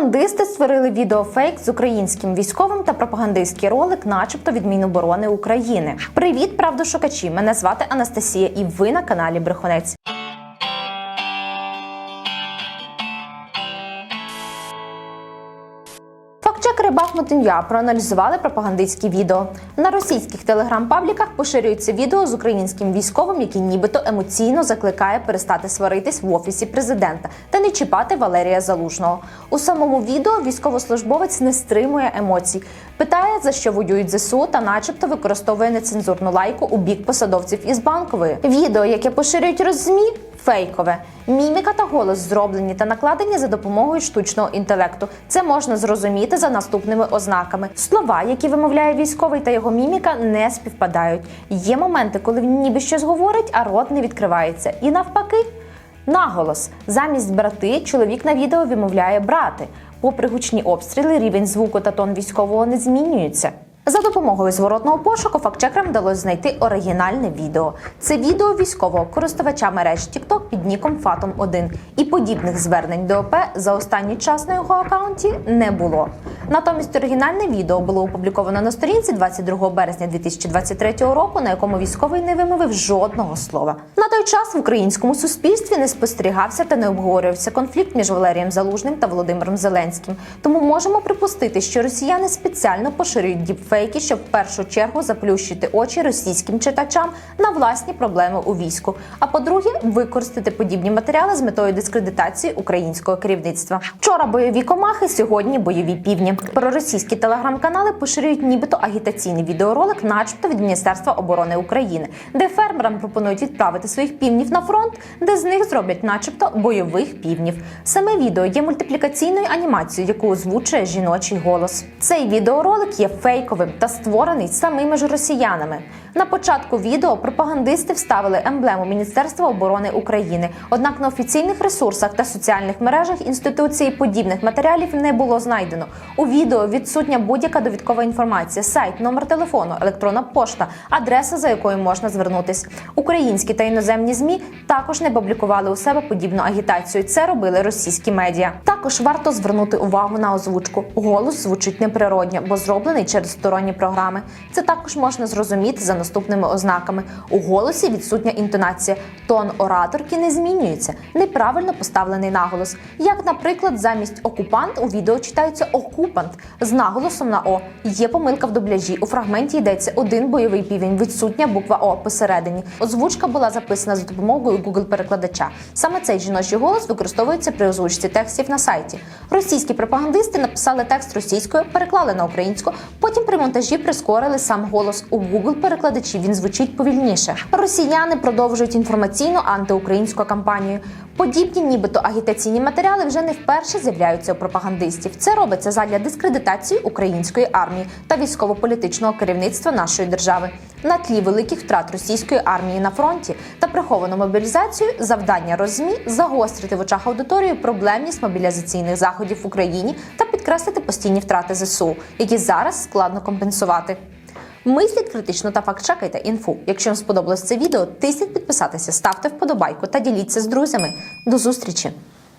Пропагандисти створили відеофейк з українським військовим та пропагандистський ролик, начебто від Міноборони України. Привіт, правдошукачі! Мене звати Анастасія, і ви на каналі Брехунець. Фактчекери Бахмутин'я проаналізували пропагандистські відео. На російських телеграм-пабліках поширюється відео з українським військовим, який нібито емоційно закликає перестати сваритись в офісі президента та не чіпати Валерія Залужного. У самому відео військовослужбовець не стримує емоцій, питає за що воюють ЗСУ та, начебто, використовує нецензурну лайку у бік посадовців із банкової. Відео, яке поширюють роззмі, фейкове. Міміка та голос зроблені та накладені за допомогою штучного інтелекту. Це можна зрозуміти за наступними ознаками. Слова, які вимовляє військовий та його міміка, не співпадають. Є моменти, коли він ніби щось говорить, а рот не відкривається. І навпаки. Наголос замість брати чоловік на відео вимовляє брати. Попри гучні обстріли, рівень звуку та тон військового не змінюється. За допомогою зворотного пошуку фактчекерам вдалося знайти оригінальне відео. Це відео військового користувача мереж TikTok під ніком Fatom 1 і подібних звернень до ОП за останній час на його акаунті не було. Натомість оригінальне відео було опубліковано на сторінці 22 березня 2023 року, на якому військовий не вимовив жодного слова. На той час в українському суспільстві не спостерігався та не обговорювався конфлікт між Валерієм Залужним та Володимиром Зеленським. Тому можемо припустити, що росіяни спеціально поширюють діпфейки, щоб в першу чергу заплющити очі російським читачам на власні проблеми у війську. А по-друге, використати подібні матеріали з метою дискредитації українського керівництва. Вчора бойові комахи, сьогодні бойові півні. Проросійські телеграм-канали поширюють нібито агітаційний відеоролик, начебто від Міністерства оборони України, де фермерам пропонують відправити своїх півнів на фронт, де з них зроблять, начебто, бойових півнів. Саме відео є мультиплікаційною анімацією, яку озвучує жіночий голос. Цей відеоролик є фейковим та створений самими ж росіянами. На початку відео пропагандисти вставили емблему Міністерства оборони України. Однак на офіційних ресурсах та соціальних мережах інституції подібних матеріалів не було знайдено. У відео відсутня будь-яка довідкова інформація, сайт, номер телефону, електронна пошта, адреса, за якою можна звернутись. Українські та іноземні змі також не публікували у себе подібну агітацію. Це робили російські медіа. Також варто звернути увагу на озвучку. Голос звучить неприродньо, бо зроблений через сторонні програми. Це також можна зрозуміти за наступними ознаками. У голосі відсутня інтонація. Тон ораторки не змінюється. Неправильно поставлений наголос. Як, наприклад, замість окупант у відео читається окупант з наголосом на О. Є помилка в дубляжі. У фрагменті йдеться один бойовий півень, відсутня буква О посередині. Озвучка була записана за допомогою Google перекладача. Саме цей жіночий голос використовується при озвучці текстів на сайті. Російські пропагандисти написали текст російською, переклали на українську. Потім при монтажі прискорили сам голос у Google перекладачі. Він звучить повільніше. Росіяни продовжують інформаційну антиукраїнську кампанію. Подібні, нібито агітаційні матеріали вже не вперше з'являються у пропагандистів. Це робиться задля дискредитації української армії та військово-політичного керівництва нашої держави. На тлі великих втрат російської армії на фронті та приховану мобілізацію завдання розмі загострити в очах аудиторії проблемність мобілізаційних заходів в Україні та підкреслити постійні втрати ЗСУ, які зараз складно компенсувати. Мисліть критично та факт-чекайте інфу. Якщо вам сподобалось це відео, тисніть підписатися, ставте вподобайку та діліться з друзями. До зустрічі!